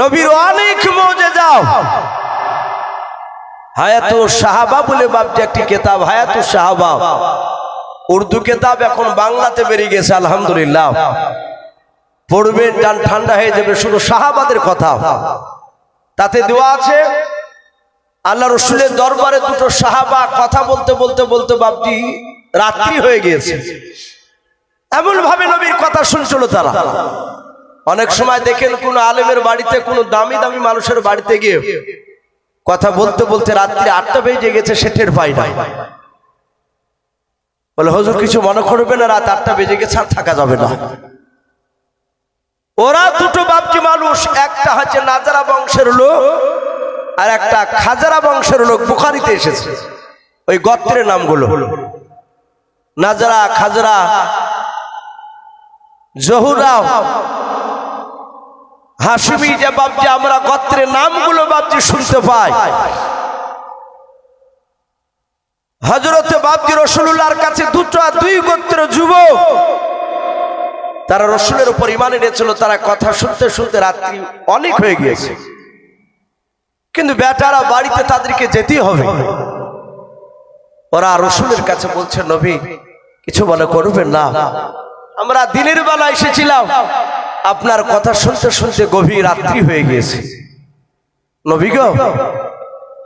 নবীর অনেক মজে যাও। হায়াতু সাহাবা বলে বাপটি একটি কেতাব হায়াতু সাহাবা। উর্দু কেতাব এখন বাংলাতে বেরিয়ে গেছে, আলহামদুলিল্লাহ। পড়বেন যান ঠান্ডা হয়ে যাবে, শুধু সাহাবাদের কথা। তাতে দেওয়া আছে। আল্লাহ রসুলের দরবারে দুটো সাহাবা কথা বলতে বলতে বলতে বাপটি রাত্রি হয়ে গিয়েছে। এমন ভাবে নবীর কথা শুনছিল তারা। অনেক সময় দেখেন কোন আলেমের বাড়িতে কোনো দামি দামি মানুষের বাড়িতে গিয়ে কথা বলতে বলতে রাত্রি আটটা বেজে গেছে, সে টের পাই না। বলে, হজুর, কিছু মনে করবে না, রাত আটটা বেজে গেছে, আর থাকা যাবে না। ওরা দুটো বাপজি মানুষ, একটা হচ্ছে নাজারা বংশের লোক, আর একটা খাজারা বংশের লোক বুখারিতে এসেছে। ওই গত্রের নামগুলো। নাজারা, খাজরা জহুরাও হাসিমি যে বাপজি আমরা গত্রের নামগুলো বাপজি শুনতে পাই। হজরতে বাপজি রসুল্লাহর কাছে দুটো দুই গোত্র যুবক। তারা রসুলের উপর ইমান এনেছিল, তারা কথা শুনতে শুনতে রাত্রি অনেক হয়ে গিয়েছে। কিন্তু বেটারা বাড়িতে তাদেরকে যেতেই হবে। ওরা রসুলের কাছে বলছে, নবী, কিছু মনে করবেন না। আমরা দিনের বেলা এসেছিলাম। আপনার কথা শুনতে শুনতে গভীর রাত্রি হয়ে গিয়েছে। নবী গো,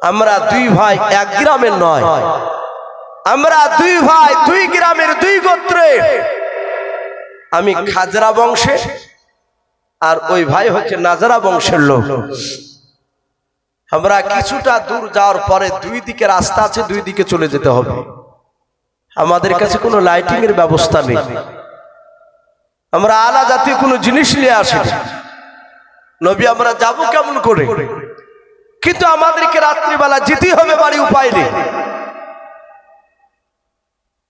আমরা দুই ভাই এক গ্রামের নয়। আমরা দুই ভাই দুই গ্রামের দুই গোত্রের আমি খাজরা বংশে আর ওই ভাই হচ্ছে নাজারা বংশের লোক। আমরা কিছুটা দূর যাওয়ার পরে দুই দিকে রাস্তা আছে, দুই দিকে চলে যেতে হবে। আমাদের কাছে কোনো লাইটিং এর ব্যবস্থা নেই। আমরা আলা জাতীয় কোনো জিনিস নিয়ে আসি নবী, আমরা যাব কেমন করে? কিন্তু আমাদেরকে রাত্রিবেলা যেতেই হবে বাড়ি উপায় নেই।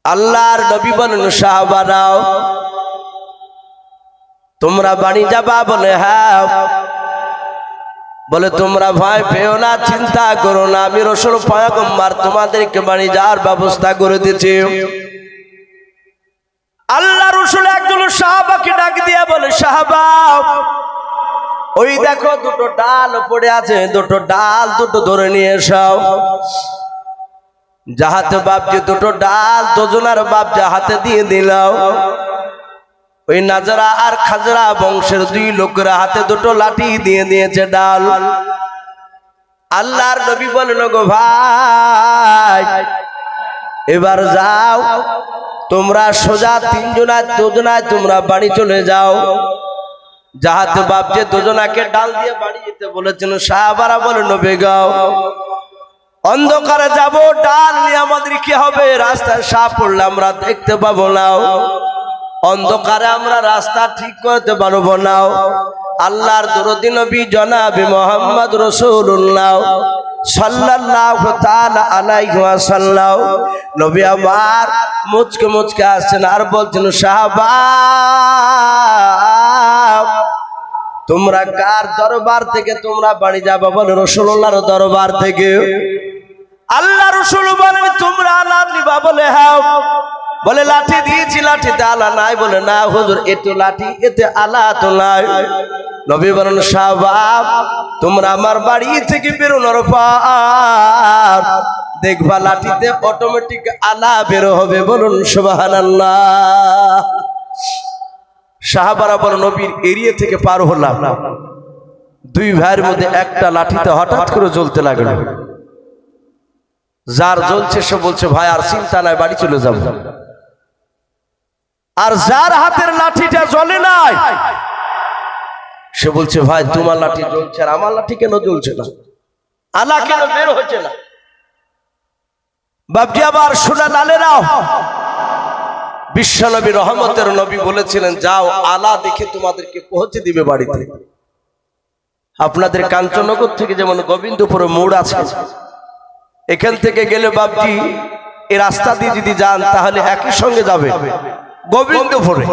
আল্লাহর নবী বলেন, সাহাবারাও, তোমরা বাড়ি যাবা? বলে হ্যাঁ। বলে, তোমরা ভয় পেও না, চিন্তা করো না, আমি রসুল পয়াগম্বার তোমাদেরকে বাড়ি যাওয়ার ব্যবস্থা করে দিচ্ছি। আল্লাহ সাহাবাকে ডাক দিয়ে বলে, সাহাবা, ওই দেখো দুটো ডাল পড়ে আছে, দুটো ডাল দুটো ধরে নিয়ে এসাও যাহাতে বাপজি দুটো ডাল, দুজনার বাপ যাহাতে দিয়ে দিলাও ওই নাজারা আর খাজরা বংশের দুই লোকেরা হাতে দুটো লাঠি দিয়ে দিয়েছে ডাল। আল্লাহর নবী বলেন গো ভাই, এবার যাও তোমরা সোজা তিনজনায় দুজনায় তোমরা বাড়ি চলে যাও। যাহাতে বাপ যে দুজনাকে ডাল দিয়ে বাড়ি যেতে বলেছেন সাহাবারা বলে, নবে গাও অন্ধকারে যাব, ডাল নিয়ে আমাদের কি হবে? রাস্তায় সাপ পড়লে আমরা দেখতে পাবো না। অন্ধকারে আমরা রাস্তা ঠিক করতে পারব নাও আল্লাহর দরদি নবী জনাবি মোহাম্মদ রসুল্লাহ। মুচকে মুচকে আসছেন আর বলছেন, সাহাবা, তোমরা কার দরবার থেকে তোমরা বাড়ি যাবে? বলে রসুল্লাহর দরবার থেকে। আল্লাহ রসুল বলেন, তোমরা আলাপ নিবা। বলে হ্যাঁ। বলে, লাঠি দিয়েছি, লাঠিতে আলা নাই। বলে, না হুজুর, এতে লাঠি, এতে আলা তো নাই। নবী বলেন সাহাবাব তোমরা আমার বাড়ি থেকে বেরোনোর পর দেখবা লাঠিতে অটোমেটিক আলা বেরো হবে, বলুন সুবহানাল্লাহ। সাহাবারা বলে নবীর এরিয়া থেকে পার হলাম। দুই ভাইয়ের মধ্যে একটা লাঠিতে হঠাৎ করে জ্বলতে লাগল। যার জ্বলছে, সে বলছে, ভাই, আর চিন্তা নাই, বাড়ি চলে যাব। আর যার হাতের লাঠিটা জ্বলে নাই সে বলছে ভাই তোমার লাঠি জ্বলছে আর আমার লাঠি কেন জ্বলছে না? আলা কেন বের হচ্ছে না? বাপজি আবার শোনা নালে নাও। বিশ্বনবী রহমতের নবী বলেছিলেন যাও আলা দেখে তোমাদেরকে পৌঁছে দিবে বাড়িতে। আপনাদের কাঞ্চনগর থেকে যেমন গোবিন্দপুরে মোড় আছে এখান থেকে গেলে বাপজি এই রাস্তা দিয়ে যদি যান তাহলে একই সঙ্গে যাবে। গোবিন্দপুরে।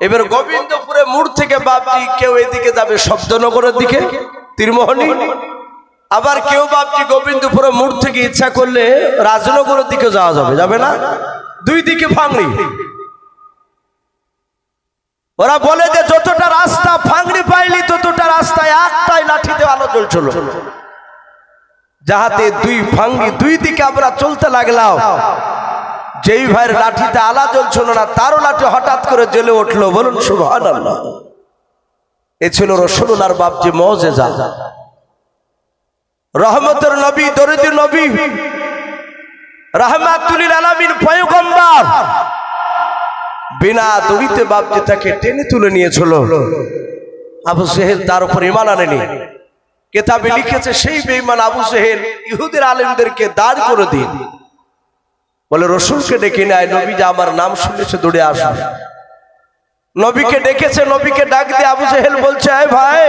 এবার গোবিন্দপুরে মোড় থেকে বাপজি কেউ এদিকে যাবে শব্দনগরের দিকে, তীরমোহনী। আবার কেউ বাপজি গোবিন্দপুরে মোড় থেকে ইচ্ছা করলে রাজনগরের দিকে যাওয়া যাবে যাবে না? দুই দিকে ফাংড়ি। ওরা বলে যে যতটা রাস্তা ফাংড়ি পাইলি, ততটা রাস্তায় একটাই লাঠি দিয়ে আলো চলছিল যাহাতে দুই ভাঙ্গি দুই দিকে আমরা চলতে লাগলাম। যেই ভাইয়ের লাঠিতে আলা জ্বলছিল না, তারও লাঠি হঠাৎ করে জ্বলে উঠল। বলুন সুভান এ ছিল রসুল্লার বাপজি মজেজা। রহমতের নবী, দরিদ্র নবী আলামিন বিনা তাকে টেনে তুলে নিয়েছিল, আবু তার লিখেছে, সেই বেঈমান আবু সেহেল ইহুদের আলেমদেরকে দাঁড় করে দিন বলে, রসুলকে ডেকে নেয় নবী যে আমার নাম শুনেছে, দৌড়ে আসবে নবীকে ডেকেছে, নবীকে ডাক দিয়ে আবু সেহেল বলছে এই ভাই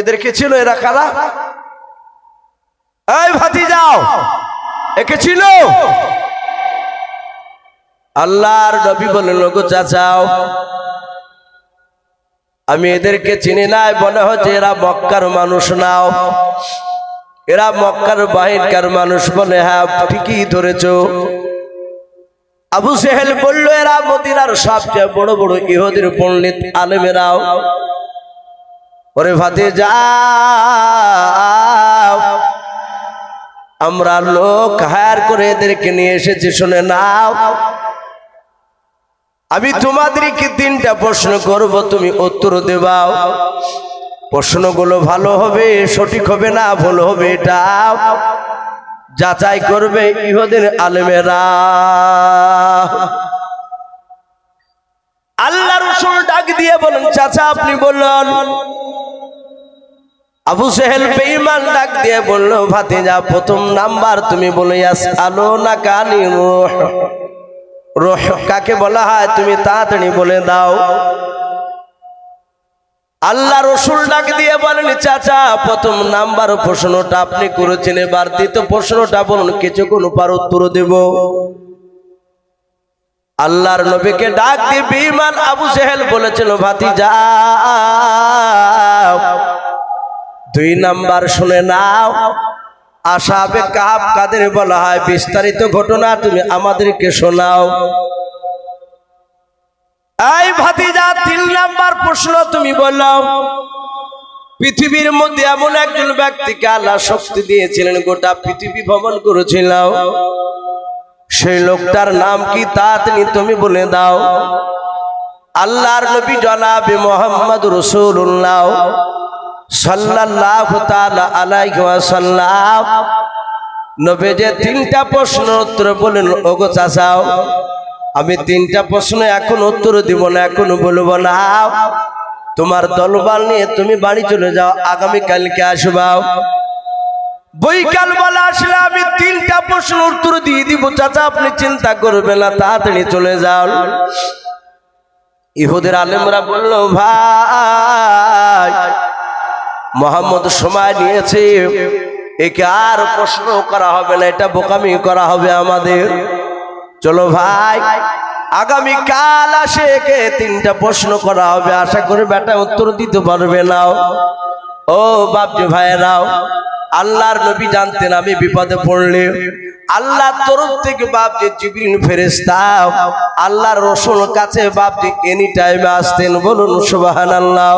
এদেরকে ছিল, এরা কারা? এই ভাতি যাও একে ছিল? আল্লাহর নবী বলেন লোগো চাচাও, আমি এদেরকে চিনি নাই মনে হচ্ছে এরা মক্কার মানুষ নাও। এরা মক্কার বাহিরকার মানুষ বলে হ্যাঁ ঠিকই ধরেছ। আবু সেহেল বলল, এরা মদিনার সবচেয়ে বড় বড় ইহুদির পণ্ডিত আলেমেরাও। ওরে ভাতে আমরা লোক হায়ার করে এদেরকে নিয়ে এসেছি, শুনে নাও। আমি তোমাদেরকে তিনটা প্রশ্ন করব, তুমি উত্তর দেবাও। প্রশ্নগুলো ভালো হবে, সঠিক হবে না, ভুল হবে এটা। যাচাই করবে ইহুদের আলমেরা। আল্লাহ রসুল ডাক দিয়ে বলেন, চাচা, আপনি বললেন আবু সেহেল বেঈমান ডাক দিয়ে বলল, ভাতিজা, প্রথম নাম্বার তুমি বলে আলো না কানি রোহ কাকে বলা হয়, তুমি তাড়াতাড়ি বলে দাও। আল্লাহ রসুল ডাক দিয়ে বলেন, চাচা, প্রথম নাম্বার প্রশ্নটা আপনি করেছেন, এবার দ্বিতীয় প্রশ্নটা বলুন, কিছুক্ষণ পার উত্তর দেব। আল্লাহর নবীকে ডাক দিয়ে বিমান আবু সেহেল বলেছিল ভাতি যা দুই নাম্বার শুনে নাও। আসাবে কাপ কাদের বলা হয়, বিস্তারিত ঘটনা তুমি আমাদেরকে শোনাও। এই ভাতিজা, তিন নাম্বার প্রশ্ন তুমি বললাম। পৃথিবীর মধ্যে এমন একজন ব্যক্তিকে আল্লাহ শক্তি দিয়েছিলেন, গোটা পৃথিবী ভ্রমণ করেছিল। সেই লোকটার নাম কি তা তিনি তুমি বলে দাও। আল্লাহর নবী জনাবে মোহাম্মদ রসুল্লাহ আলাইহি ওয়াসাল্লাম। নবী যে তিনটা প্রশ্ন উত্তর বলেন ওগো চাচাও আমি তিনটা প্রশ্ন এখন উত্তর দিব না, এখন বলব না। তোমার দলবাল নিয়ে তুমি বাড়ি চলে যাও, আগামী কালকে আসবাও বৈকাল বেলা আসলে আমি তিনটা প্রশ্ন উত্তর দিয়ে দিব, চাচা আপনি চিন্তা করবেন না, তাড়াতাড়ি চলে যাও ইহুদের আলেমরা বলল, ভাই, মোহাম্মদ সময় নিয়েছে, একে আর প্রশ্ন করা হবে না, এটা বোকামি করা হবে আমাদের। চলো ভাই, আগামী কাল আসে একে তিনটা প্রশ্ন করা হবে। আশা করে বেটা উত্তর দিতে পারবে না। ও বাপজি ভাইয়েরাও, আল্লাহর নবী জানতেন আমি বিপদে পড়লে। আল্লাহর তরফ থেকে বাপজি জিবরিন ফেরেস্তা আল্লাহর রসুল কাছে বাপজি এনি টাইমে আসতেন। বলুন, সুবহানাল্লাহ।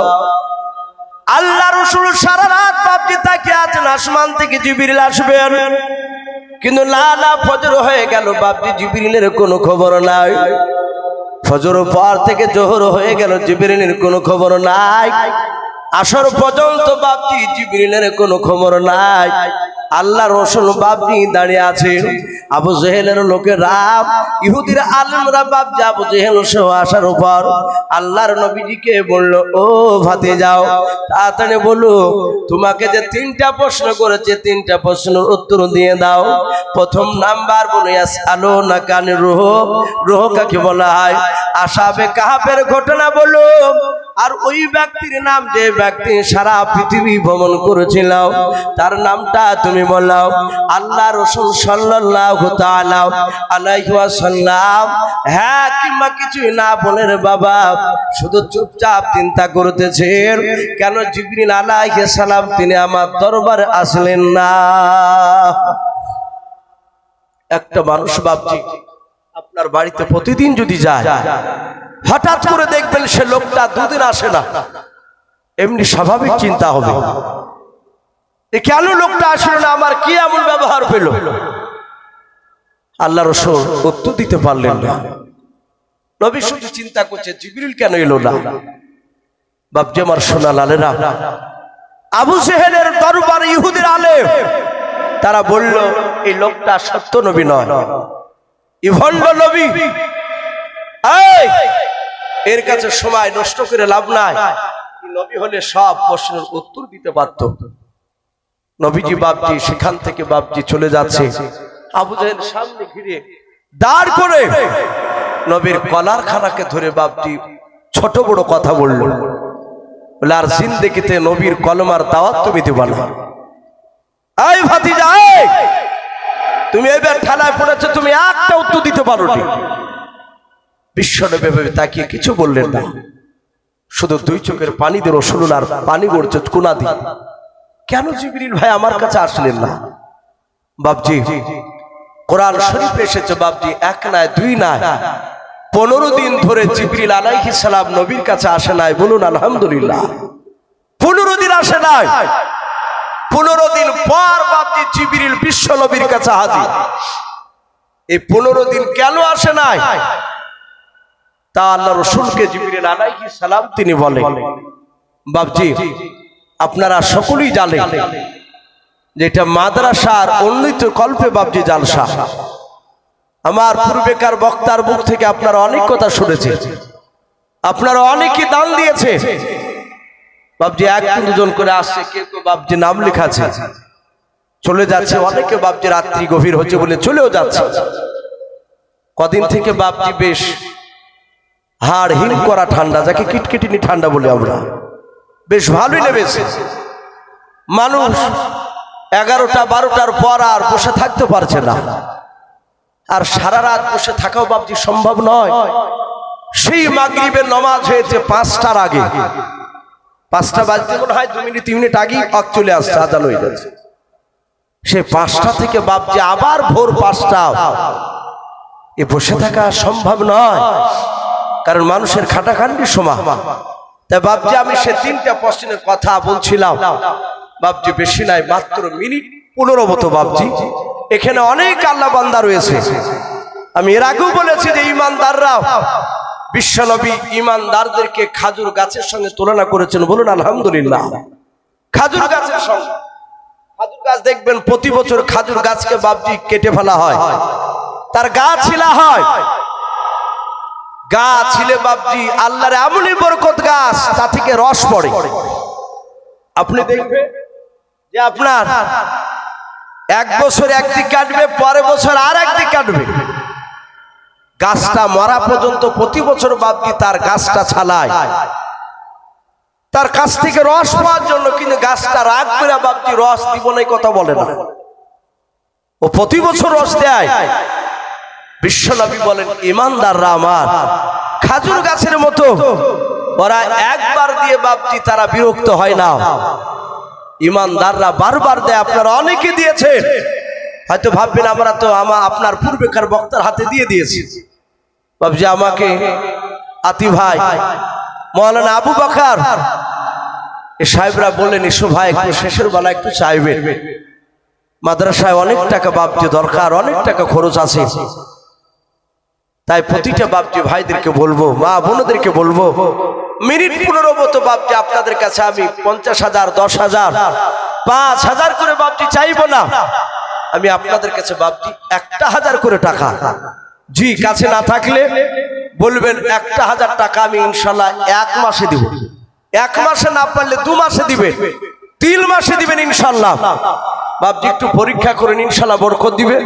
আল্লাহ রসুল সারা রাত বাপজি তাকে আছেন, আসমান থেকে জিবিরিল আসবেন। কিন্তু না না ফজর হয়ে গেল, বাপজি জিবিরিলের কোনো খবর নাই। ফজর পর থেকে জোহর হয়ে গেল, জিবিরিলের কোনো খবর নাই। আসর পর্যন্ত বাপজি জিবিরিলের কোনো খবর নাই। আল্লাহ রসুল বাপজি দাঁড়িয়ে আছে। আবু জেহেলের লোকের ইহুদির আলমরা বাপ যে আবু জেহেল সহ আসার উপর আল্লাহর নবীজিকে বলল ও ভাতে যাও তাড়াতাড়ি বলো তোমাকে যে তিনটা প্রশ্ন করেছে তিনটা প্রশ্নের উত্তর দিয়ে দাও। প্রথম নাম্বার বলে আলো না কানে রোহ রোহ কাকে বলা হয়? আসাবে কাহাবের ঘটনা বলো। আর ওই ব্যক্তির নাম যে ব্যক্তি সারা পৃথিবী ভ্রমণ করেছিল তার নামটা তুমি বলাও আল্লাহ রসুল আলাইহি ওয়াসাল্লাম। হ্যাঁ কিংবা কিছুই না বলে রে বাবা শুধু চুপচাপ চিন্তা করতেছেন, কেন জিবরিল আলাইহিস সালাম তিনি আমার দরবারে আসলেন না? একটা মানুষ ভাবছি, আপনার বাড়িতে প্রতিদিন যদি যায় হঠাৎ করে দেখবেন সে লোকটা দুদিন আসে না। এমনি স্বাভাবিক চিন্তা হবে। এ কেন লোকটা আসলো না? আমার কি এমন ব্যবহার পেল? আল্লাহ রসুল উত্তর দিতে পারলেন না। নবী শুধু চিন্তা করছে, জিবরিল কেন এলো না? বাপজি আমার সোনা লালেরা, আবু সেহেলের দরবার ইহুদের আলে তারা বলল, এই লোকটা সত্য নবী নয়। ইভন্ড নবী। এর কাছে সময় নষ্ট করে লাভ নাই। নবী হলে সব প্রশ্নের উত্তর দিতে পারত? নবীজি বাপজি সেখান থেকে বাপজি চলে যাচ্ছে। আবু জাহেল সামনে ঘিরে দাঁড় করে নবীর কলার খানাকে ধরে বাপজি ছোট বড় কথা বলল। বলে আর জিন্দেগিতে নবীর কলমার দাওয়াত তুমি দিবা না। এই! তুমি এবার ঠেলায় পড়েছো তুমি একটা উত্তর দিতে পারো নি বিশ্বনবী তাকিয়ে কিছু বললেন না। শুধু দুই চোখের পানি দিয়ে আর পানি গড়ছে কোনা দি কেন জিবরিল ভাই আমার কাছে আসলেন না? বাপজি, কোরআন শরীফ এসেছে বাপজি, এক নয় দুই নয় পনেরো দিন ধরে জিবরিল আলাইহিস সালাম নবীর কাছে আসে নাই, বলুন আলহামদুলিল্লাহ। পনেরো দিন আসে নাই। পনেরো দিন পর বাপজি জিবরিল বিশ্ব নবীর কাছে হাজির। এই পনেরো দিন কেন আসে নাই? তা আল্লাহ রসুলকে জিবরিল আলাইহিস সালাম তিনি বলেন বাপজি, আপনারা সকলেই জানেন যেটা মাদ্রাসার উন্নীত কল্পে বাপজি জালসা। আমার পূর্বেকার বক্তার মুখ থেকে আপনারা অনেক কথা শুনেছেন আপনারা অনেকে দান দিয়েছে। বাপজি এক দুজন করে আসছে, কেউ কেউ বাপজি নাম লেখা আছে চলে যাচ্ছে, অনেকে বাপজি রাত্রি গভীর হচ্ছে বলে চলেও যাচ্ছে। কদিন থেকে বাপজি বেশ হাড় হিম করা ঠান্ডা, যাকে কিটকিটিনি ঠান্ডা বলে আমরা। বেশ ভালোই লেগেছে। মানুষ এগারোটা, বারোটার পর আর বসে থাকতে পারছে না। আর সারা রাত বসে থাকাও বাপজি সম্ভব নয়। সেই মাগরিবের নমাজ হয়েছে পাঁচটার আগে। পাঁচটা বাজতে মনে হয়, দু মিনিট, তিন মিনিট আগেই অক চলে আসছে, আজান হয়ে যাচ্ছে। সে পাঁচটা থেকে বাপজি আবার ভোর পাঁচটা। এ বসে থাকা সম্ভব নয়। কারণ মানুষের খাটাখান্ডির সময়। তাই বাপজি, আমি সে তিনটা প্রশ্নের কথা বলছিলাম। বাপজি, বেশি নাই, মাত্র মিনিট পনেরো মতো বাপজি। এখানে অনেক আল্লাহ বান্দা রয়েছে। আমি এর আগেও বলেছি যে ইমানদাররা বিশ্বনবী ইমানদারদেরকে খাজুর গাছের সঙ্গে তুলনা করেছেন বলুন, আলহামদুলিল্লাহ। খাজুর গাছের সঙ্গে। খাজুর গাছ দেখবেন প্রতি বছর খাজুর গাছকে বাপজি কেটে ফেলা হয়। তার গা ছিলা হয়। গাছ ছিলে বাপজি, আল্লাহর এমনই বরকত গাছ, তা থেকে রস পড়ে। আপনি দেখবেন যে আপনার এক বছর একদিক কাটবে পরের বছর আর একদিক কাটবে। গাছটা মরা পর্যন্ত প্রতি বছর বাপজি তার গাছটা ছালায়। তার কাছ থেকে রস পাওয়ার জন্য কিন্তু গাছটা রাগ করে বাপজি রস দিব না কথা বলে না। ও প্রতি বছর রস দেয়। বিশ্বনবী বলেন, ইমানদাররা আমার, খাজুর গাছের মতো। ওরা একবার দিয়ে বাপজি, তারা বিরক্ত হয় না। ইমানদাররা বারবার দেয়, আপনারা অনেকে দিয়েছেন। হয়তো ভাববেন, আমরা তো আমা, আপনার পূর্বেকার বক্তার হাতে দিয়ে দিয়েছি। বাবজি আমাকে আতি ভাই, মৌলানা আবু বাকার, এ সাহেবরা বললেন এসো ভাই, একটু শেষের বেলা একটু চাইবেন। মাদ্রাসায় অনেক টাকা বাপজি দরকার, অনেক টাকা খরচ আছে। তাই প্রতিটা বাপজি ভাইদেরকে বলব, মা বোনদেরকে বলব, মিনিট পনেরো মতো বাপজি আপনাদের কাছে আমি পঞ্চাশ হাজার, দশ হাজার, পাঁচ হাজার করে বাপজি চাইব না। আমি আপনাদের কাছে বাপজি একটা হাজার করে টাকা। জি, কাছে না থাকলে বলবেন একটা হাজার টাকা আমি ইনশাল্লাহ এক মাসে দিব। এক মাসে না পারলে দু মাসে দিবেন। তিন মাসে দিবেন ইনশাল্লাহ। বাপজি একটু পরীক্ষা করেন, ইনশাল্লাহ বরকত দিবে।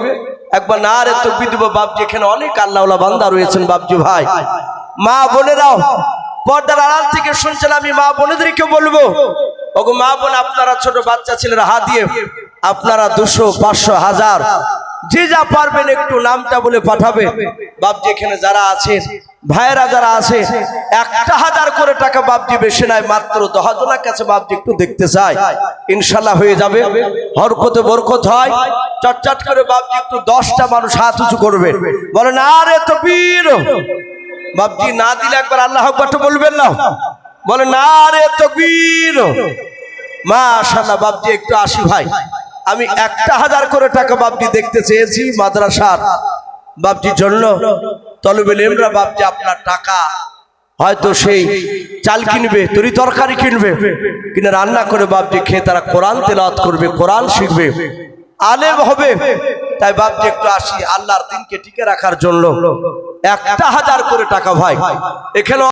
একবার না রে তো বিধব বাপজি, এখানে অনেক আল্লাহ বান্দা রয়েছেন, বাপজি ভাই। মা বোনেরাও, পর্দার আড়াল থেকে শুনছেন আমি, মা বোনেদেরকে বলব, ওগো মা বোন, আপনারা ছোট বাচ্চা ছেলেরা হাত দিয়ে আপনারা দুশো, পাঁচশো, হাজার, যে যা পারবেন একটু নামটা বলে পাঠাবে। বাপজি এখানে যারা আছেন, ভাইয়েরা যারা আছে একটা হাজার করে টাকা বাপজি বেশি নাই মাত্র দশ জনের কাছে বাপজি একটু দেখতে চাই ইনশাল্লাহ হয়ে যাবে, হরকতে বরকত হয়, চটচট করে বাপজি একটু দশটা মানুষ হাত উঁচু করবে। বলে না আরে তো বীর বাপজি না দিলে একবার আল্লাহ আকবার তো বলবেন না। বলে না রে তকবীর মাশাআল্লাহ বাপজি একটু আসি ভাই। আমি একটা হাজার করে টাকা বাপজি দেখতে চেয়েছি মাদ্রাসার। বাপজির জন্য তলবেল এমরা বাপজি আপনার টাকা। হয়তো সেই চাল কিনবে, তরি তরকারি কিনবে, কিনে রান্না করে বাপজি খেয়ে তারা কোরআন তেলাওয়াত করবে, কোরআন শিখবে। আলেম হবে, তাই বাপজি একটু আসি, আল্লাহর দিনকে টিকে রাখার জন্য একটা হাজার করে টাকা ভাই। এখানে